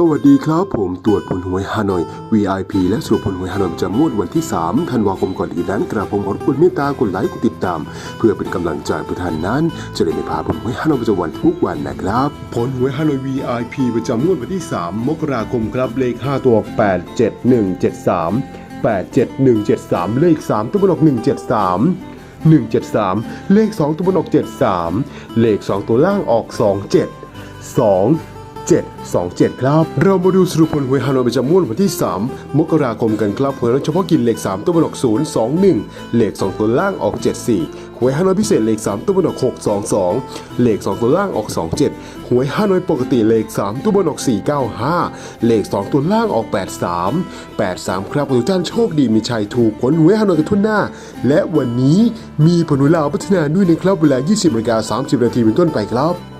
สวัสดีครับผมตรวจผลหวยฮานอย VIP และสรุปผลหวยฮานอยประจำงวดวันที่ 3 ธันวาคมก่อนอื่นนั้นกราบผมขอรบกวนเมตตากดไลค์กดติดตาม เพื่อเป็นกำลังใจผู้ท่านนั้น จะได้ไม่พลาดผลหวยฮานอยประจำวันทุกวันนะครับ ผลหวยฮานอย VIP ประจำงวดวันที่ 3 มกราคมครับเลข 5 ตัว 87173 87173 เลข 3 ตัวบนออก173 173 เลข 2 ตัวบนออก 73 เลข 2 ตัวล่างออก 27 2 727 ครับ เรามาดูสรุปผลหวยฮานอยประจำงวดวันที่ 3 มกราคมกันครับหวยเฉพาะกินเลข 3 ตัวบนออก0 2 1 เลข 2 ตัวล่างออก 74 หวยฮานอยพิเศษเลข 3 ตัวบนออก6 2 2 เลข 2 ตัวล่างออก 27 หวยฮานอยปกติเลข 3 ตัวบนออก 495 เลข 2 ตัวล่างออก 83 83 ครับทุกท่านโชคดีมีชัยถูกผลหวยฮานอยกันทุนหน้า และวันนี้มีผลหวยลาวพัฒนาด้วยนะครับเวลา 20นาฬิกา30 นาทีเป็นต้นไปครับ